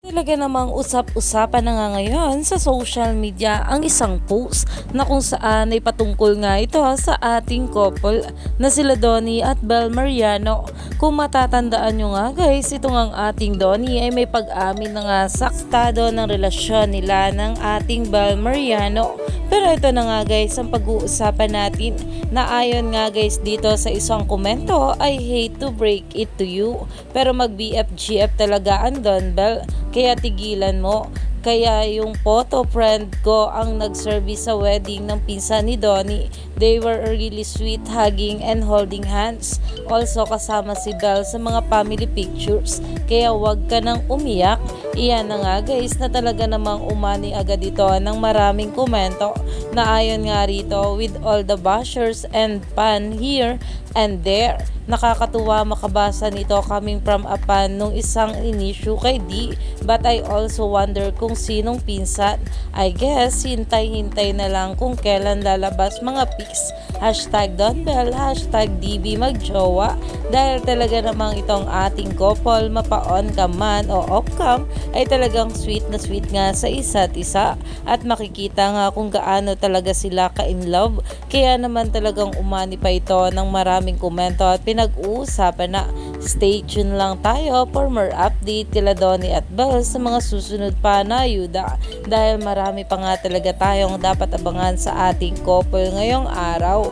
Talaga namang usap-usapan na nga ngayon sa social media ang isang post na kung saan ay patungkol nga ito sa ating couple na sila Donnie at Bel Mariano. Kung matatandaan nyo nga guys, ito nga ang ating Donnie ay may pag-amin na nga saktado ng relasyon nila ng ating Bel Mariano. Pero ito na nga guys ang pag-uusapan natin na ayon nga guys dito sa isang komento I hate to break it to you pero mag BFGF talaga ang Don kaya tigilan mo kaya yung photo friend ko ang nag-service sa wedding ng pinsan ni Donnie. They were really sweet hugging and holding hands. Also kasama si Belle sa mga family pictures. Kaya wag ka nang umiyak. Iyan na nga guys na talaga namang umani agad ito ng maraming komento na ayon nga rito with all the bashers and pan here and there. Nakakatuwa makabasa nito coming from a fan nung isang inisyu kay D. But I also wonder kung sinong pinsan. I guess hintay-hintay na lang kung kailan lalabas mga pics. Hashtag Donbell, hashtag DB magjowa. Dahil talaga namang itong ating couple, mapa-on ka man o off cam, ay talagang sweet na sweet nga sa isa't isa. At makikita nga kung gaano talaga sila ka-in love. Kaya naman talagang umani pa ito ng maraming komento at pinag-uusapan na stay tuned lang tayo for more update kila Donnie at Belle sa mga susunod pa na ayuda dahil marami pa nga talaga tayong dapat abangan sa ating couple ngayong araw.